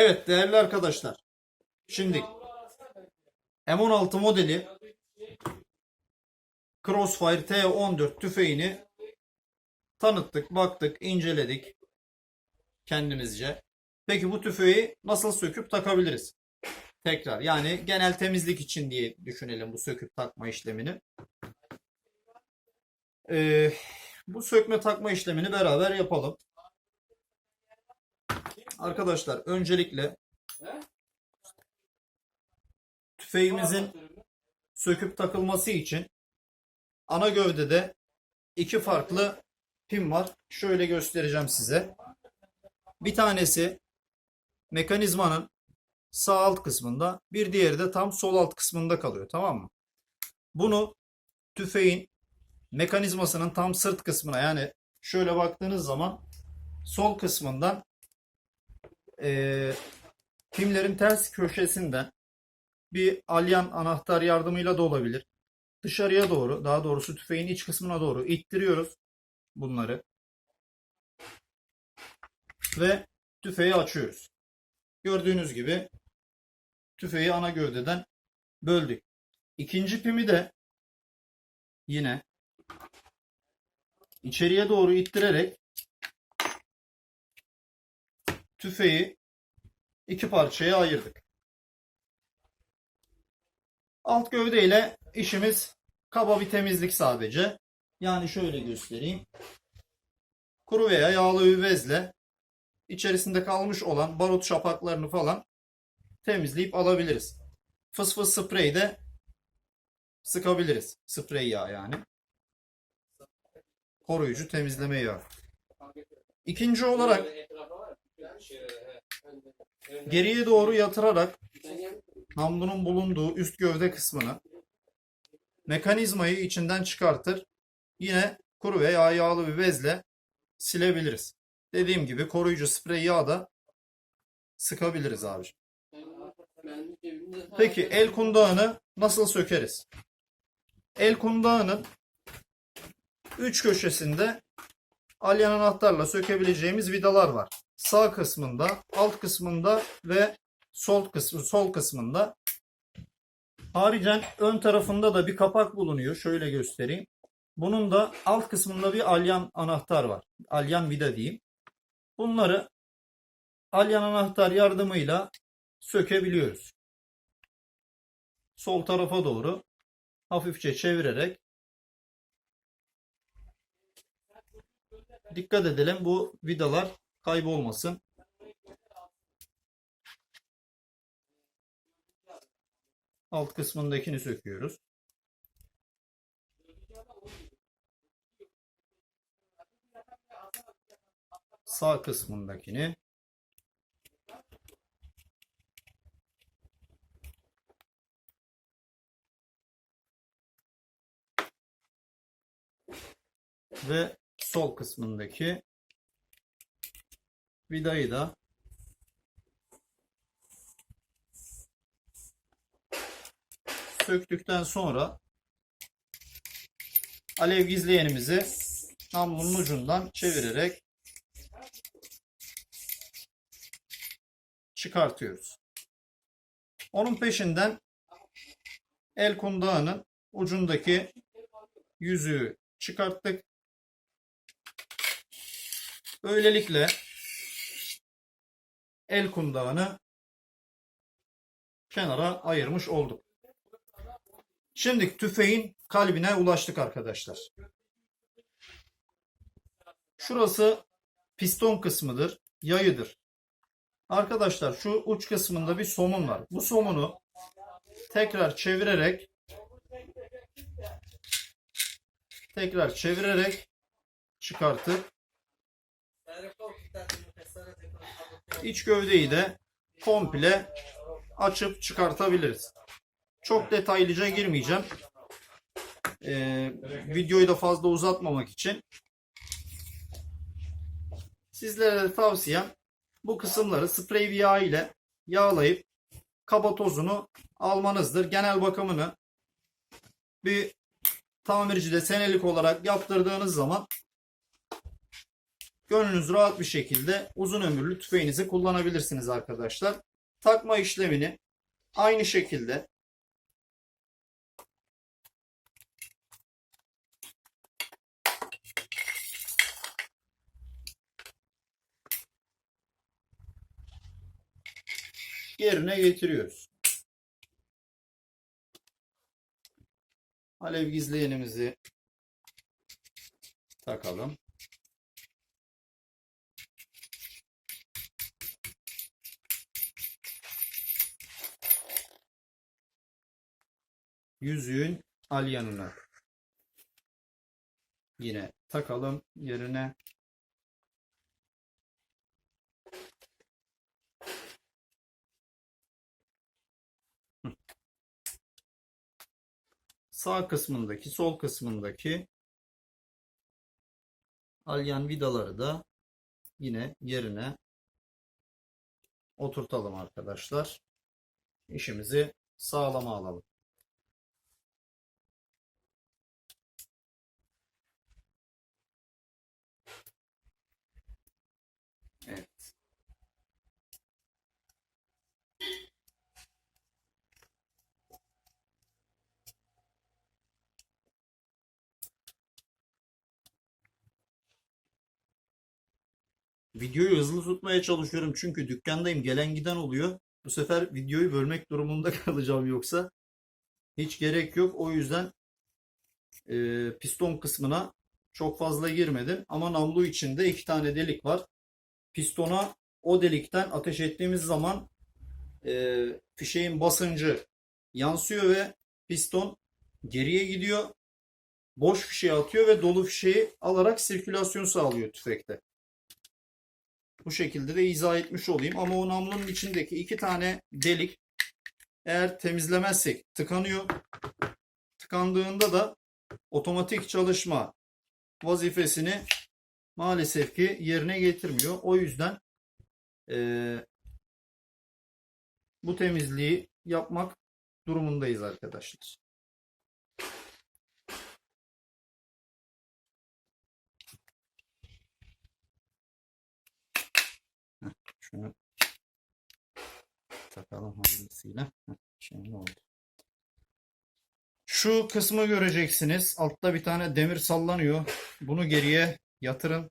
Evet değerli arkadaşlar. Şimdi M16 modeli Crossfire T14 tüfeğini tanıttık, baktık, inceledik kendimizce. Peki bu tüfeği nasıl söküp takabiliriz? Tekrar yani genel temizlik için diye düşünelim bu söküp takma işlemini. Ee, bu sökme takma işlemini beraber yapalım. Arkadaşlar öncelikle tüfeğimizin söküp takılması için ana gövdede iki farklı pin var. Şöyle göstereceğim size. Bir tanesi mekanizmanın sağ alt kısmında, bir diğeri de tam sol alt kısmında kalıyor. Tamam mı? Bunu tüfeğin mekanizmasının tam sırt kısmına yani şöyle baktığınız zaman sol kısmından eee pimlerin ters köşesinden bir alyan anahtar yardımıyla da olabilir. Dışarıya doğru, daha doğrusu tüfeğin iç kısmına doğru ittiriyoruz bunları. Ve tüfeği açıyoruz. Gördüğünüz gibi tüfeği ana gövdeden böldük. İkinci pimi de yine içeriye doğru ittirerek tüfeği iki parçaya ayırdık. Alt gövde ile işimiz kaba bir temizlik sadece. Yani şöyle göstereyim. Kuru veya yağlı bir içerisinde kalmış olan barut şapaklarını falan temizleyip alabiliriz. Fıs fıs sprey de sıkabiliriz. Sprey yağı yani. Koruyucu temizleme yağı. İkinci olarak geriye doğru yatırarak namlunun bulunduğu üst gövde kısmını mekanizmayı içinden çıkartır. Yine kuru veya yağlı bir bezle silebiliriz. Dediğim gibi koruyucu sprey yağı da sıkabiliriz abi. Peki el kundağını nasıl sökeriz? El kundağının üç köşesinde alyan anahtarla sökebileceğimiz vidalar var. Sağ kısmında, alt kısmında ve sol kısmı sol kısmında. Haricen ön tarafında da bir kapak bulunuyor. Şöyle göstereyim. Bunun da alt kısmında bir alyan anahtar var. Alyan vida diyeyim. Bunları alyan anahtar yardımıyla sökebiliyoruz. Sol tarafa doğru hafifçe çevirerek dikkat edelim bu vidalar kaybolmasın. Alt kısmındakini söküyoruz. Sağ kısmındakini. Ve sol kısmındaki vidayı da söktükten sonra alev gizleyenimizi namlunun ucundan çevirerek çıkartıyoruz. Onun peşinden el kundağının ucundaki yüzüğü çıkarttık. Böylelikle el kundağını kenara ayırmış olduk. Şimdi tüfeğin kalbine ulaştık arkadaşlar. Şurası piston kısmıdır, yayıdır. Arkadaşlar şu uç kısmında bir somun var. Bu somunu tekrar çevirerek tekrar çevirerek çıkartıp iç gövdeyi de komple açıp çıkartabiliriz. Çok detaylıca girmeyeceğim. Ee, videoyu da fazla uzatmamak için. Sizlere de tavsiyem bu kısımları sprey yağ ile yağlayıp kaba tozunu almanızdır. Genel bakımını bir tamircide senelik olarak yaptırdığınız zaman gönlünüz rahat bir şekilde uzun ömürlü tüfeğinizi kullanabilirsiniz arkadaşlar. Takma işlemini aynı şekilde yerine getiriyoruz. Alev gizleyenimizi takalım. Yüzüğün al yanına. Yine takalım yerine. Sağ kısmındaki, sol kısmındaki alyan vidaları da yine yerine oturtalım arkadaşlar. İşimizi sağlama alalım. Evet. Videoyu hızlı tutmaya çalışıyorum çünkü dükkandayım gelen giden oluyor. Bu sefer videoyu bölmek durumunda kalacağım yoksa hiç gerek yok. O yüzden e, piston kısmına çok fazla girmedim. Ama namlu içinde iki tane delik var. Pistona o delikten ateş ettiğimiz zaman e, fişeğin basıncı yansıyor ve piston geriye gidiyor. Boş fişeği atıyor ve dolu fişeği alarak sirkülasyon sağlıyor tüfekte. Bu şekilde de izah etmiş olayım. Ama o namlunun içindeki iki tane delik eğer temizlemezsek tıkanıyor. Tıkandığında da otomatik çalışma vazifesini maalesef ki yerine getirmiyor. O yüzden eee, bu temizliği yapmak durumundayız arkadaşlar. Şunu takalım hayırlısıyla. Heh, Şimdi oldu. Şu kısmı göreceksiniz. Altta bir tane demir sallanıyor. Bunu geriye yatırın.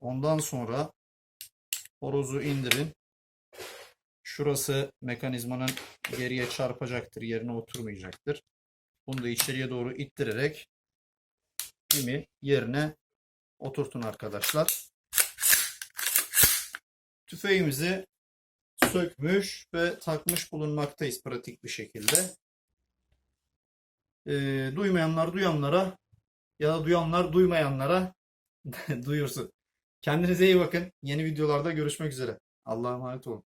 Ondan sonra horozu indirin. Şurası mekanizmanın geriye çarpacaktır. Yerine oturmayacaktır. Bunu da içeriye doğru ittirerek imi yerine oturtun arkadaşlar. Tüfeğimizi sökmüş ve takmış bulunmaktayız pratik bir şekilde. Ee, duymayanlar duyanlara ya da duyanlar duymayanlara duyursun. Kendinize iyi bakın. Yeni videolarda görüşmek üzere. Allah'a emanet olun.